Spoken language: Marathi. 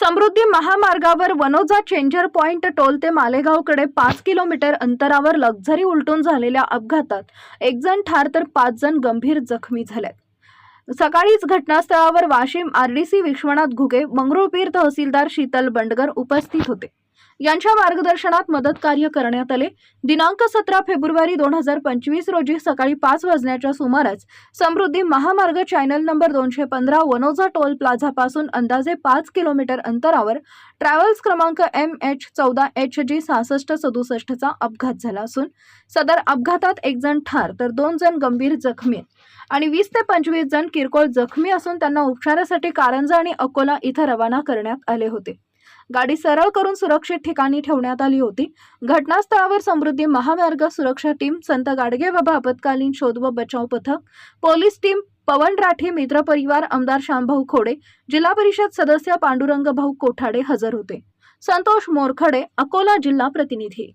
समृद्धी महामार्गावर वनोजा चेंजर पॉइंट टोल ते मालेगावकडे पाच किलोमीटर अंतरावर लक्झरी उलटून झालेल्या अपघातात एक जण ठार तर पाच जण गंभीर जखमी झालेत सकाळीच घटनास्थळावर वाशिम आरडीसी विश्वनाथ घुगे मंगरुळपीर तहसीलदार शीतल बंडगर उपस्थित होते. यांच्या मार्गदर्शनात मदत कार्य करण्यात आले. दिनांक सतरा फेब्रुवारी दोन हजार पंचवीस रोजी सकाळी पाच वाजण्याच्या सुमारास समृद्धी महामार्ग चॅनल नंबर दोनशे पंधरा वनोजा टोल प्लाझापासून अंदाजे पाच किलोमीटर अंतरावर ट्रॅव्हल्स क्रमांक एम एच चौदा एच जी सहासष्ट सदुसष्टचा अपघात झाला असून सदर अपघातात एक जण ठार तर दोन जण गंभीर जखमी आणि वीस ते पंचवीस जण किरकोळ जखमी असून त्यांना उपचारासाठी कारंजा आणि अकोला इथं रवाना करण्यात आले होते. गाडी सरळ करून सुरक्षित ठिकाणी ठेवण्यात आली होती. घटनास्थळावर समृद्धी महामार्ग सुरक्षा टीम संत गाडगे बाबा आपत्कालीन शोध व बचाव पथक पोलीस टीम पवन राठी मित्र परिवार आमदार शांभाऊ खोडे जिल्हा परिषद सदस्य पांडुरंग भाऊ कोठाडे हजर होते. संतोष मोरखडे अकोला जिल्हा प्रतिनिधी.